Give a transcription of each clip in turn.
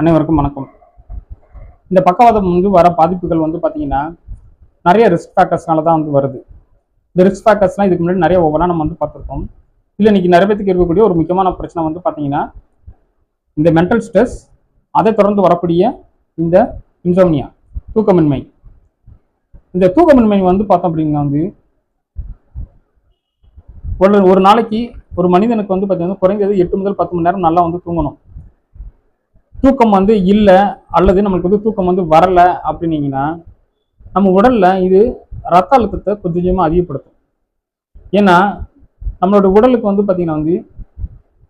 அனைவருக்கும் வணக்கம். இந்த பக்கவாதம் வந்து வர பாதிப்புகள் வந்து பார்த்தீங்கன்னா நிறைய ரிஸ்க் ஃபேக்டர்ஸ்னால தான் வந்து வருது. இந்த ரிஸ்க் ஃபேக்டர்ஸ்லாம் இதுக்கு முன்னாடி நிறைய ஒவ்வொன்றா நம்ம வந்து பார்த்துருக்கோம். இல்லை இன்னைக்கு நிறைய பேத்துக்கு இருக்கக்கூடிய ஒரு முக்கியமான பிரச்சனை வந்து பார்த்தீங்கன்னா இந்த மென்டல் ஸ்ட்ரெஸ் அதை தொடர்ந்து வரக்கூடிய இந்த இன்சோம்னியா தூக்கமின்மை. இந்த தூக்கமின்மை வந்து பார்த்தோம் அப்படின்னா வந்து ஒரு ஒரு நாளைக்கு ஒரு மனிதனுக்கு வந்து பார்த்தீங்கன்னா குறைந்தது எட்டு முதல் பத்து மணி நேரம் நல்லா வந்து தூங்கணும். தூக்கம் வந்து இல்லை அல்லது நம்மளுக்கு வந்து தூக்கம் வந்து வரல அப்படின்னீங்கன்னா நம்ம உடலில் இது ரத்த அழுத்தத்தை கொஞ்சமாக அதிகப்படுத்தும். ஏன்னா நம்மளோட உடலுக்கு வந்து பார்த்திங்கன்னா வந்து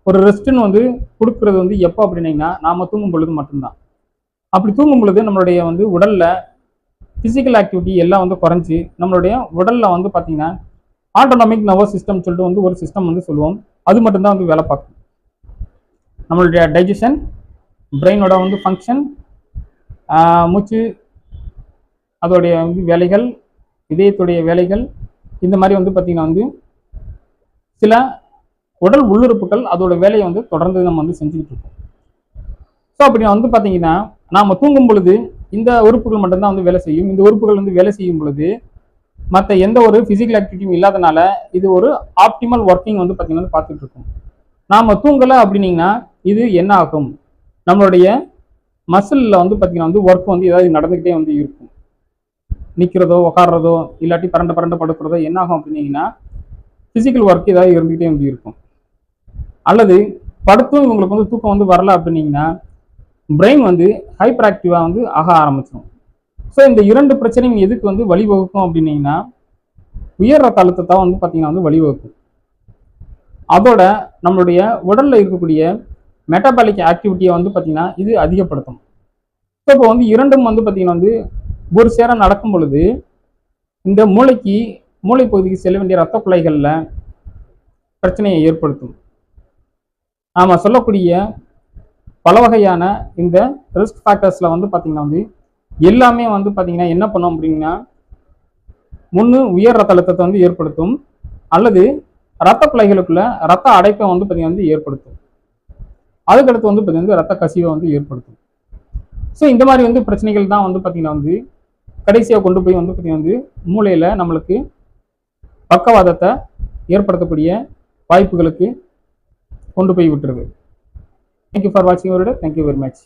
ஒரு ரெஸ்ட்டுன்னு வந்து கொடுக்கறது வந்து எப்போ அப்படின்னீங்கன்னா நாம தூங்கும் பொழுது மட்டும்தான். அப்படி தூங்கும் பொழுது நம்மளுடைய வந்து உடலில் ஃபிசிக்கல் ஆக்டிவிட்டி எல்லாம் வந்து குறைஞ்சி நம்மளுடைய உடலில் வந்து பார்த்திங்கன்னா ஆட்டோனாமிக் நர்வஸ் சிஸ்டம் சொல்லிட்டு வந்து ஒரு சிஸ்டம் வந்து சொல்லுவோம். அது மட்டும்தான் வந்து வேலை பார்க்கும். நம்மளுடைய டைஜஷன் பிரெயினோட வந்து ஃபங்க்ஷன் மூச்சு அதோடைய வந்து வேலைகள் இதயத்துடைய வேலைகள் இந்த மாதிரி வந்து பார்த்திங்கன்னா வந்து சில உடல் உள்ளுறுப்புகள் அதோட வேலையை வந்து தொடர்ந்து நம்ம வந்து செஞ்சுக்கிட்டு இருக்கோம். ஸோ அப்படி வந்து பார்த்தீங்கன்னா நாம் தூங்கும் பொழுது இந்த உறுப்புகள் மட்டும்தான் வந்து வேலை செய்யும். இந்த உறுப்புகள் வந்து வேலை செய்யும் பொழுது மற்ற எந்த ஒரு ஃபிசிக்கல் ஆக்டிவிட்டியும் இல்லாதனால இது ஒரு ஆப்டிமல் ஒர்க்கிங் வந்து பார்த்தீங்கன்னா பார்த்துட்டு இருக்கோம். நாம் தூங்கலை அப்படின்னீங்கன்னா இது என்ன ஆகும்? நம்மளுடைய மசிலில் வந்து பார்த்திங்கன்னா வந்து ஒர்க் வந்து ஏதாவது நடந்துக்கிட்டே வந்து இருக்கும். நிற்கிறதோ உக்காடுறதோ இல்லாட்டி பரண்ட பரண்ட படுக்கிறதோ என்ன ஆகும் அப்படின்னீங்கன்னா ஃபிசிக்கல் ஒர்க் ஏதாவது இருந்துக்கிட்டே வந்து இருக்கும். அல்லது படுத்தும் இவங்களுக்கு வந்து தூக்கம் வந்து வரல அப்படின்னீங்கன்னா பிரெயின் வந்து ஹைப்பர் ஆக்டிவாக வந்து ஆக ஆரம்பிச்சிடும் ஸோ இந்த இரண்டு பிரச்சனையும் எதுக்கு வந்து வழிவகுக்கும் அப்படின்னீங்கன்னா உயர் ரத்த அழுத்தத்தை வந்து பார்த்தீங்கன்னா வந்து வழிவகுக்கும். அதோட நம்மளுடைய உடலில் இருக்கக்கூடிய மெட்டபாலிக் ஆக்டிவிட்டியை வந்து பார்த்தீங்கன்னா இது அதிகப்படுத்தும். ஸோ இப்போ வந்து இரண்டும் வந்து பார்த்திங்கன்னா வந்து ஒரு சேர நடக்கும் பொழுது இந்த மூளைக்கு மூளை பகுதிக்கு செல்ல வேண்டிய ரத்த குழாய்களில் பிரச்சனையை ஏற்படுத்தும். நாம் சொல்லக்கூடிய பல வகையான இந்த ரிஸ்க் ஃபேக்டர்ஸில் வந்து பார்த்திங்கன்னா வந்து எல்லாமே வந்து பார்த்திங்கன்னா என்ன பண்ணும் அப்படின்னா முன்னு உயர் ரத்த அழுத்தத்தை வந்து ஏற்படுத்தும். அல்லது ரத்த குழாய்களுக்குள்ள ரத்த அடைப்பை வந்து பார்த்தீங்கன்னா வந்து ஏற்படுத்தும். அதுக்கடுத்து வந்து பார்த்தீங்கன்னா ரத்த கசிவை வந்து ஏற்படுத்தும். ஸோ இந்த மாதிரி வந்து பிரச்சனைகள் தான் வந்து பார்த்தீங்கன்னா வந்து கடைசியாக கொண்டு போய் வந்து பார்த்தீங்கன்னா வந்து மூளையில் நம்மளுக்கு பக்கவாதத்தை ஏற்படுத்தக்கூடிய வாய்ப்புகளுக்கு கொண்டு போய் விட்டுருது. தேங்க்யூ ஃபார் வாட்சிங் அவரோட தேங்க்யூ வெரி மச்